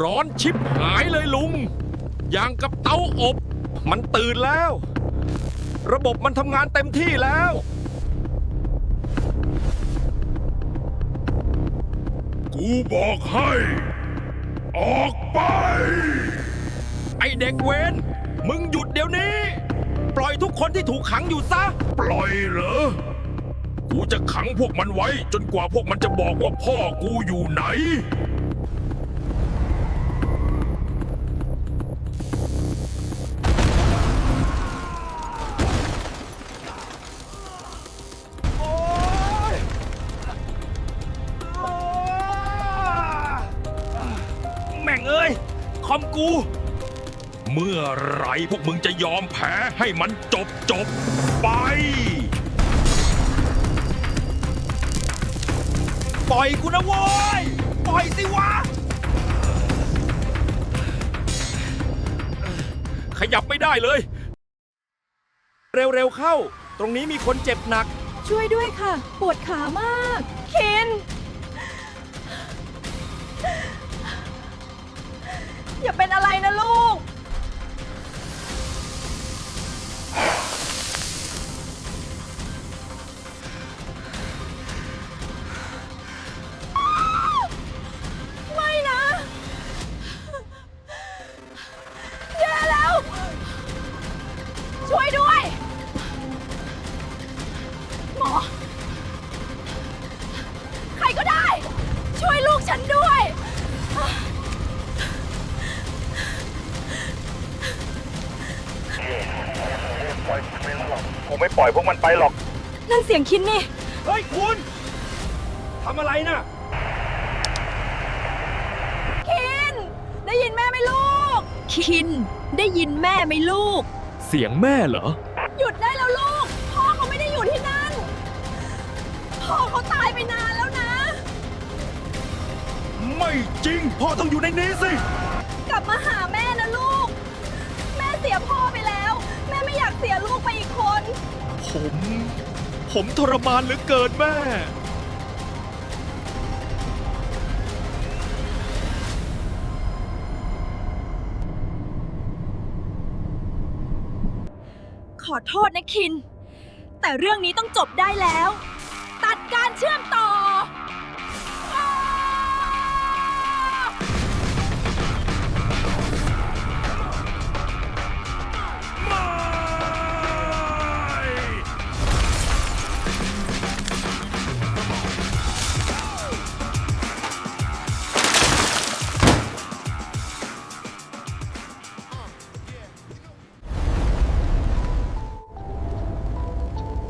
ร้อนชิบหายเลยลุง อย่างกับเตาอบ มันตื่นแล้ว ระบบมันทำงานเต็มที่แล้ว กูบอกให้ ออกไป ไอเด็กเวนมึงหยุดเดี๋ยวนี้ ปล่อยทุกคนที่ถูกขังอยู่ซะ ปล่อยเหรอ กูจะขังพวกมันไว้ จนกว่าพวกมันจะบอกว่าพ่อกูอยู่ไหน เอ้ย คอมกู เมื่อไหรพวกมึงจะยอมแพ้ให้มันจบจบไป ปล่อยกูนะโว้ย ปล่อยสิวะ ขยับไม่ได้เลย เร็วๆเข้า ตรงนี้มีคนเจ็บหนัก ช่วยด้วยค่ะ ปวดขามาก เคน อย่าเป็นอะไรนะลูก กูไม่ปล่อยพวกมันไปหรอก นั่นเสียงคินนี่ เฮ้ยคุณ ทำอะไรนะคิน ได้ยินแม่ไหมลูก คิน ได้ยินแม่ไหมลูก เสียงแม่เหรอ หยุดได้แล้วลูก พ่อเขาไม่ได้อยู่ที่นั่น พ่อเขาตายไปนานแล้วนะ ไม่จริง พ่อต้องอยู่ในนี้สิ กลับมาหาแม่นะลูก เสียลูกไปอีกคน ผม ผมทรมานเหลือเกินแม่ ขอโทษนะคิน แต่เรื่องนี้ต้องจบได้แล้ว ตัดการเชื่อมต่ออ้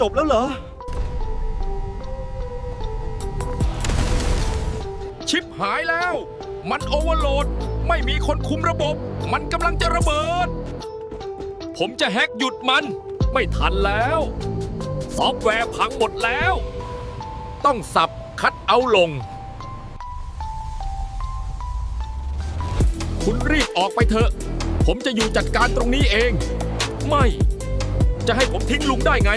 จบแล้วเหรอ ชิปหายแล้ว มันโอเวอร์โหลด ไม่มีคนคุมระบบ มันกำลังจะระเบิด ผมจะแฮกหยุดมัน ไม่ทันแล้ว ซอฟต์แวร์พังหมดแล้ว ต้องสับคัดเอาลง คุณรีบออกไปเถอะ ผมจะอยู่จัดการตรงนี้เอง ไม่ จะให้ผมทิ้งลุงได้ไง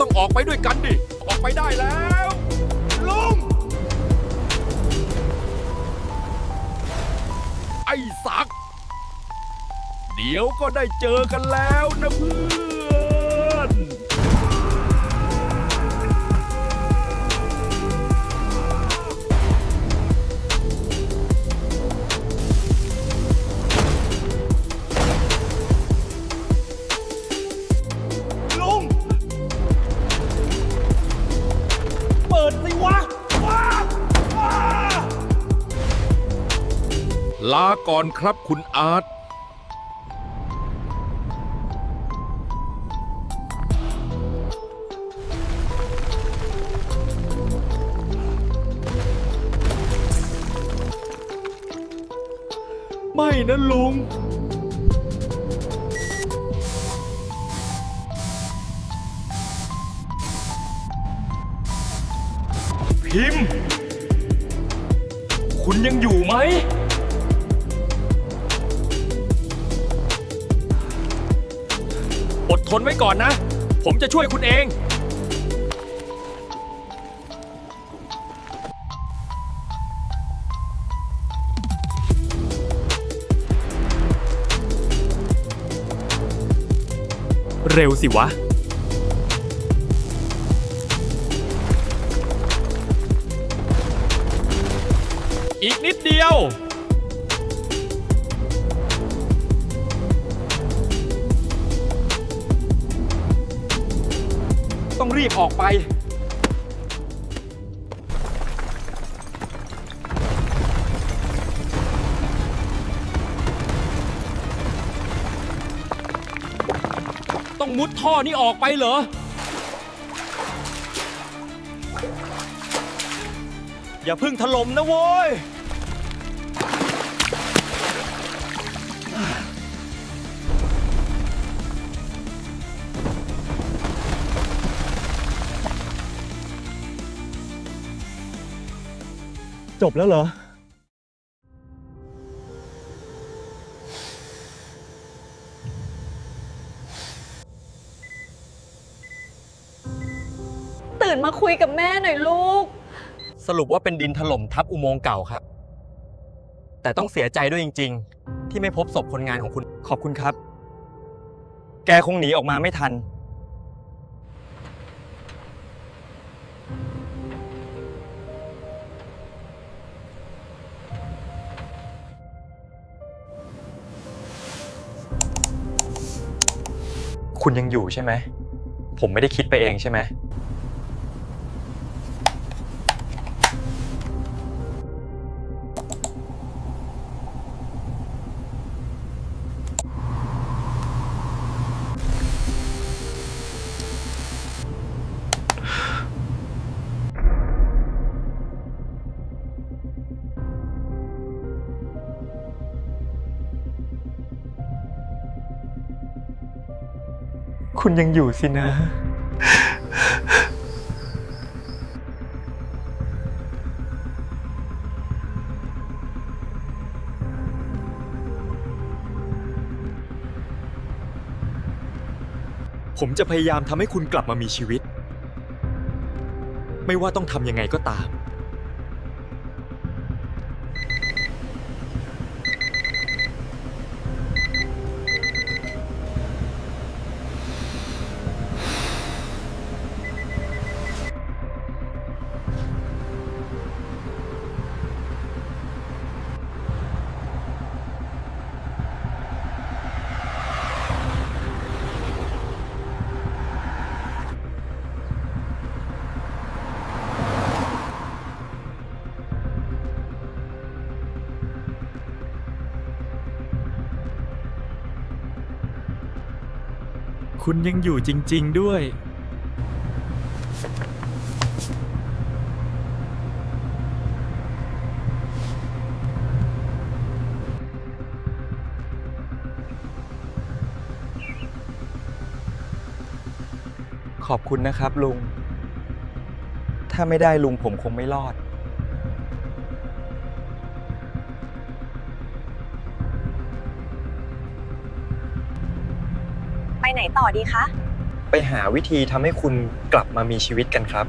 ต้องออกไปด้วยกันดิ ออกไปได้แล้ว ลุง ไอ้สัก เดี๋ยวก็ได้เจอกันแล้วนะเพื่อน ลาก่อนครับคุณอาร์ต ไม่นะลุง พิมพ์ คุณยังอยู่ไหม ทนไว้ก่อนนะ ผมจะช่วยคุณเอง เร็วสิวะ อีกนิดเดียว รีบออกไป ต้องมุดท่อนี้ออกไปเหรอ อย่าเพึ่งถล่มนะโว้ย จบแล้วเหรอ ตื่นมาคุยกับแม่หน่อยลูก สรุปว่าเป็นดินถล่มทับอุโมงค์เก่าครับ แต่ต้องเสียใจด้วยจริง ๆ ที่ไม่พบศพคนงานของคุณ ขอบคุณครับ แกคงหนีออกมาไม่ทัน คุณยังอยู่ใช่ไหมผมไม่ได้คิดไปเองใช่ไหม คุณยังอยู่สินะ ผมจะพยายามทำให้คุณกลับมามีชีวิต ไม่ว่าต้องทำยังไงก็ตาม คุณยังอยู่จริง ๆ ด้วย ขอบคุณนะครับลุง ถ้าไม่ได้ลุงผมคงไม่รอด ต่อดีคะ ไปหาวิธีทำให้คุณกลับมามีชีวิตกันครับ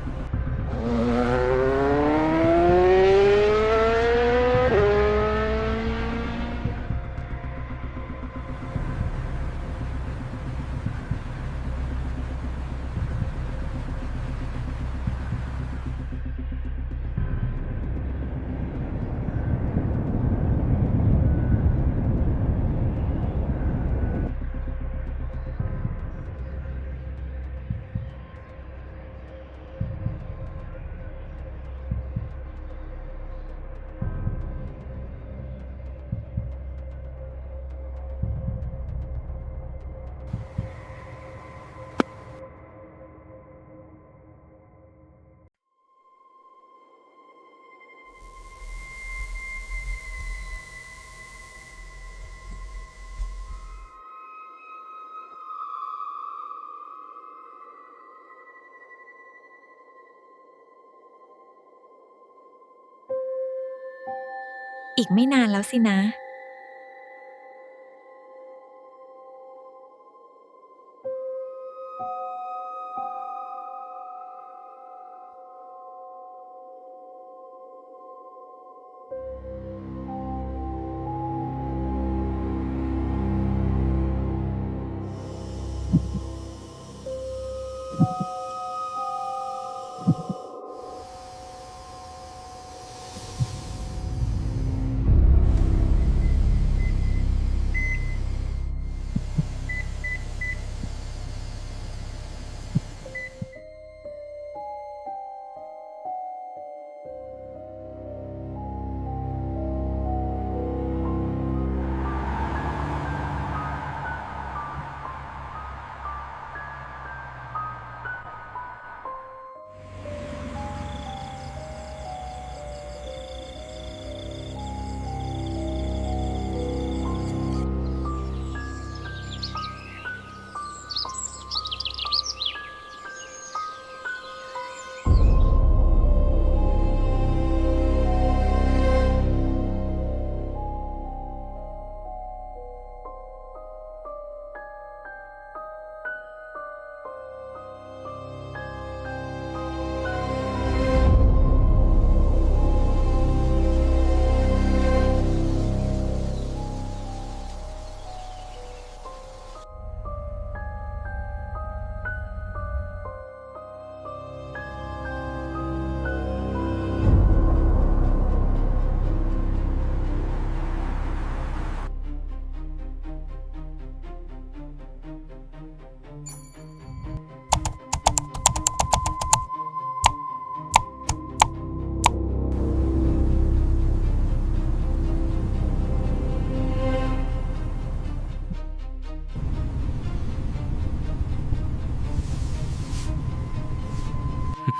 อีกไม่นานแล้วสินะ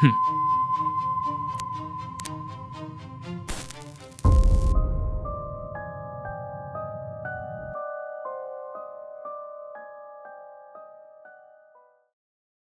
หึ